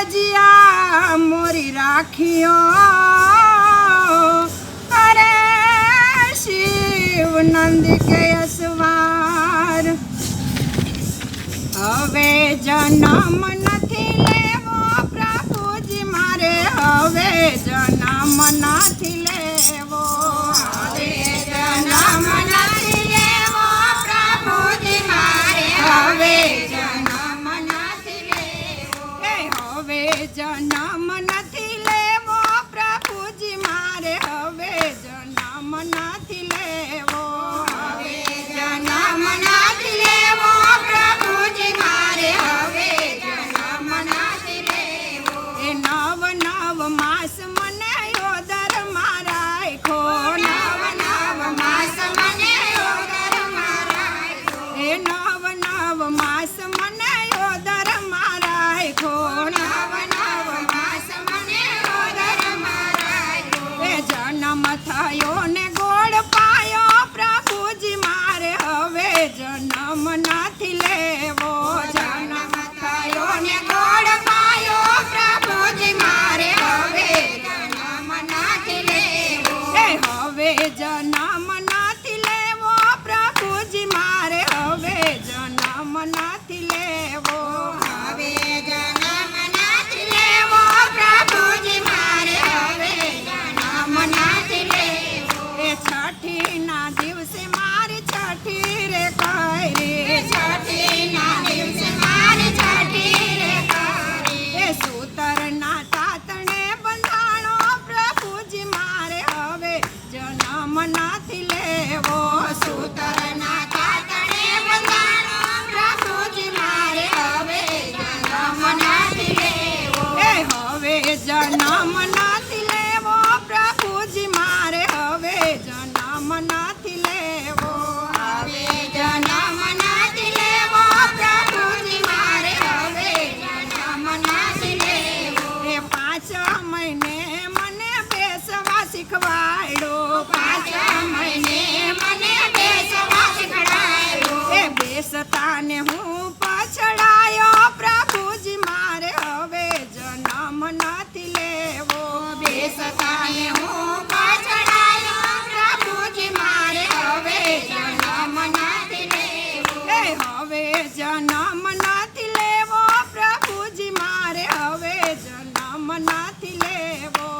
કાજિયા મોરી રાખ્યો અરે શિવ નંદ કે અસવાર હવે જન્મ જન્મ નથી લેવો, જન્મ થયો ને ગોળ પાયો, પ્રભુજી મારે હવે જન્મ નથી લેવો હવે જન્મ জান નથી લેવો.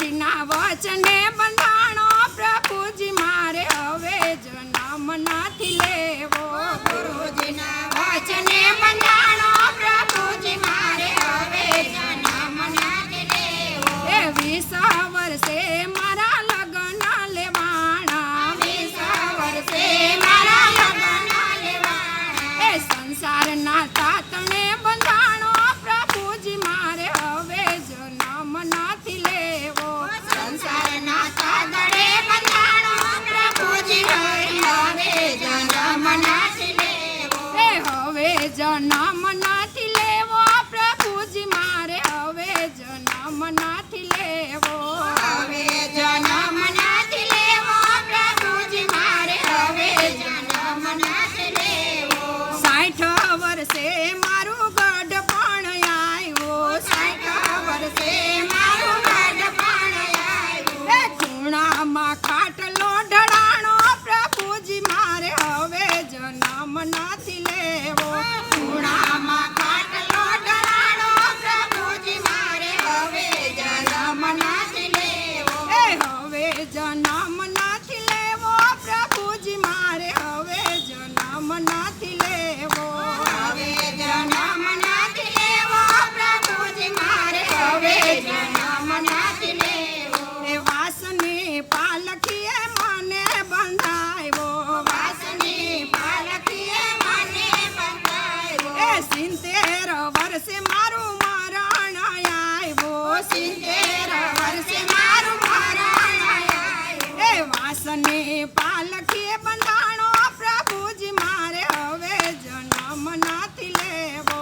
પ્રભુજીના વચને બંધાણો પ્રભુજી વર્ષે મારું મરણ મારું મરણ એ વાસને પાલખીએ બંધાણો પ્રભુજી, મારે હવે જન્મ નથી લેવો.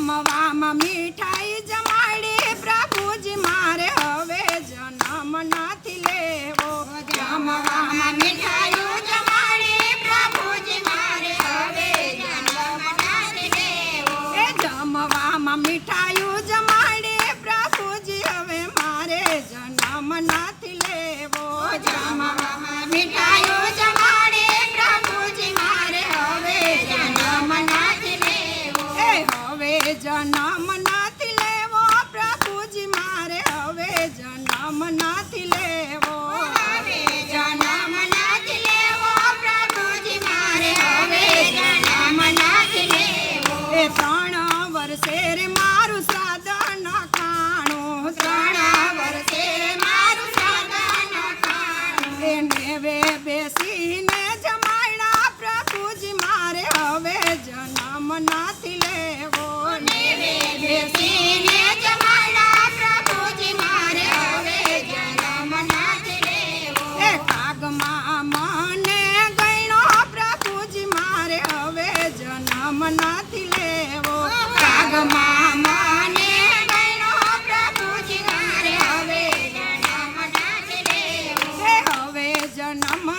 જમવામાં મીઠાઈ જમ ನಮ್ಮ